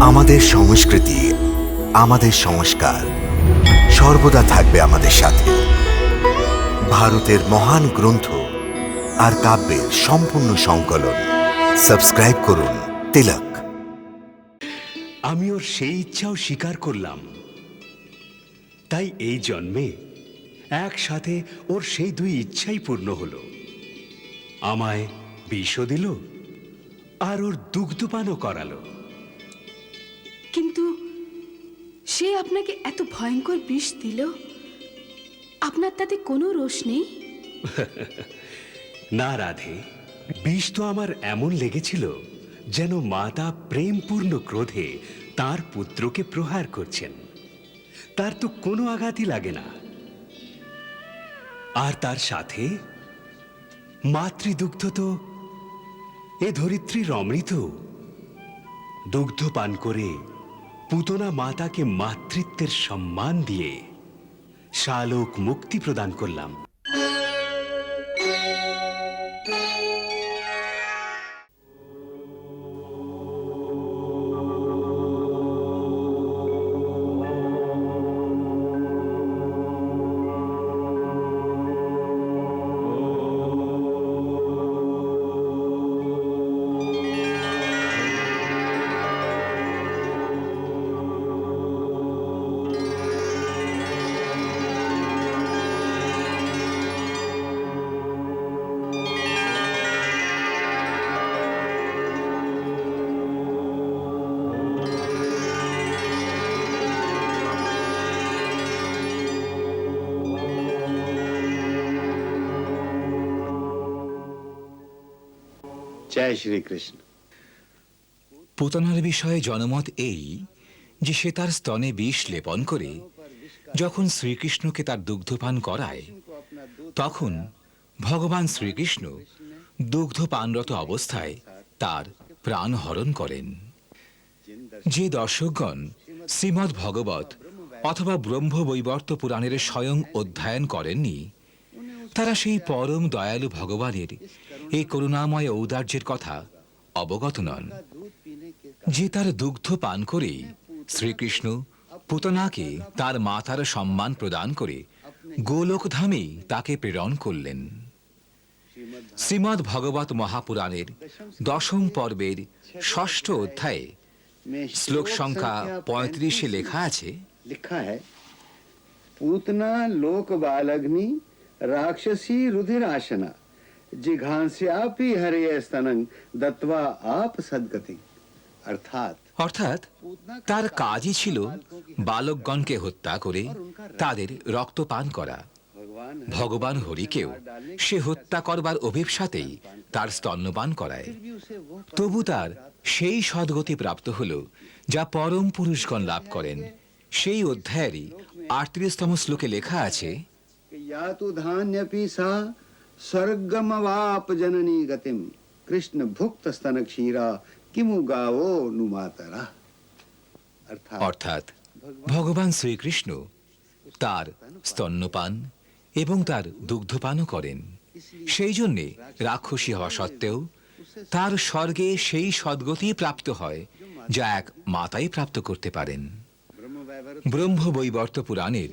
আমাদের সংস্কৃতি, আমাদের সংস্কার সর্বদা থাকবে আমাদের সাথে। ভারতের মহান গ্রন্থ আর কাব্যের সম্পূর্ণ সংকলন। সাবস্ক্রাইব করুন তিলক। আমি ওর সেই ইচ্ছাও স্বীকার করলাম। তাই এই জন্মে একসাথে ওর সেই দুই ইচ্ছাই পূর্ণ হলো। আমায় বিষও দিল আর ওর দুগ্ধপানও করালো। সে আপনাকে এত ভয়ঙ্কর বিষ দিল? আপনার তাতে কোনো রোষ নেই? না, রাধে। বিষ তো আমার এমন লেগেছিল যেন মাতা প্রেমপূর্ণ ক্রোধে তার পুত্রকে প্রহার করছেন। তার তো কোনো আঘাতই লাগে না। আর তার সাথে মাতৃদুগ্ধ তো, এ ধরিত্রীর অমৃত দুগ্ধ পান করে পুতনা মাতাকে মাতৃত্বের সম্মান দিয়ে শালোক মুক্তি প্রদান করলাম। জয় শ্রীকৃষ্ণ। পুতনার বিষয়ে জনমত এই যে সে তার স্তনে বিষ লেপন করে, যখন শ্রীকৃষ্ণকে তার দুগ্ধপান করায়, তখন ভগবান শ্রীকৃষ্ণ দুগ্ধপানরত অবস্থায় তার প্রাণ হরণ করেন। যে দর্শকগণ শ্রীমদ্ ভগবত অথবা ব্রহ্ম বৈবর্ত পুরাণের স্বয়ং অধ্যয়ন করেননি তারা সেই পরম দয়ালু ভগবানের এই করুণাময় ঔদার্যের কথা অবগত নন। যে তার দুগ্ধ পান করেই শ্রীকৃষ্ণ পুতনাকে তার মাতার সম্মান প্রদান করে গোলকধামে তাকে প্রেরণ করলেন। শ্রীমৎ ভগবত মহাপুরাণের দশম পর্বের ষষ্ঠ অধ্যায়ে শ্লোক সংখ্যা পঁয়ত্রিশে লেখা আছে, লেখা হ্যাঁ পুতনা লোক বালগ্নি राक्षसी रुधिर आशना जिघांस्यापि हरे स्तनंग दत्वा आप सदगति अर्थात অর্থাৎ তার কাজই ছিল বালকগণকে হত্যা করে তাদের রক্তপান করা भगवान ভগবান হরিকেও সে হত্যা করবার অভিপ্সাতেই তার স্তন্যপান করায় भी उसे वो তবু তার সেই সদ্গতি প্রাপ্ত হল যা পরম পুরুষগণ লাভ করেন সেই অধ্যায়েরই আটত্রিশতম শ্লোকে লেখা আছে कि या तु धान्यपि सा स्वर्गमवाप जननी गतिम कृष्ण भुक्त स्तन क्षीरा किमु गावो नुमातरा अर्थात অর্থাৎ ভগবান শ্রীকৃষ্ণ তার স্তন্যপান এবং তার দুগ্ধপানও করেন সেই জন্যে রাক্ষসী হওয়া সত্ত্বেও তার স্বর্গে সেই সদ্গতি প্রাপ্ত হয় যা এক মাতাই প্রাপ্ত করতে পারেন ब्रह्मवैवर्त ব্রহ্ম বৈবর্ত পুরাণের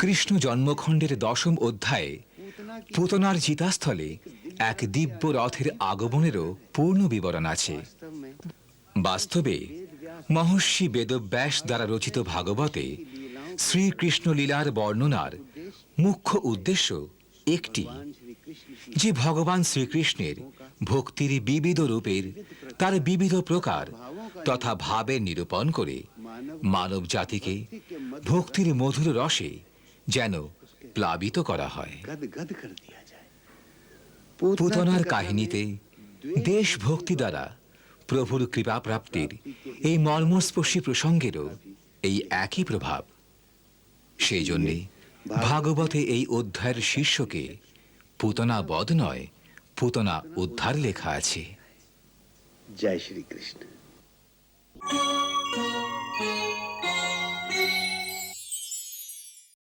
কৃষ্ণ জন্মখণ্ডের দশম অধ্যায়ে পুতনার জিতাস্থলে এক দিব্য রথের আগমনেরও পূর্ণ বিবরণ আছে। বাস্তবে মহর্ষি বেদব্যাস দ্বারা রচিত ভাগবতে শ্রীকৃষ্ণ লীলার বর্ণনার মুখ্য উদ্দেশ্য একটি, যে ভগবান শ্রীকৃষ্ণের ভক্তির বিবিধ রূপের তার বিবিধ প্রকার তথা ভাবে নিরূপণ করে মানব জাতিকে ভক্তির মধুর রসে যেন প্লাবিত করা হয়। পুতনার কাহিনীতে দেশভক্তি দ্বারা প্রভুর কৃপা প্রাপ্তির এই মর্মস্পর্শী প্রসঙ্গেরও এই একই প্রভাব। সেই জন্যে ভাগবতে এই অধ্যায়ের শীর্ষকে পুতনা বধ নয় পুতনা উদ্ধার লেখা আছে। জয় শ্রীকৃষ্ণ।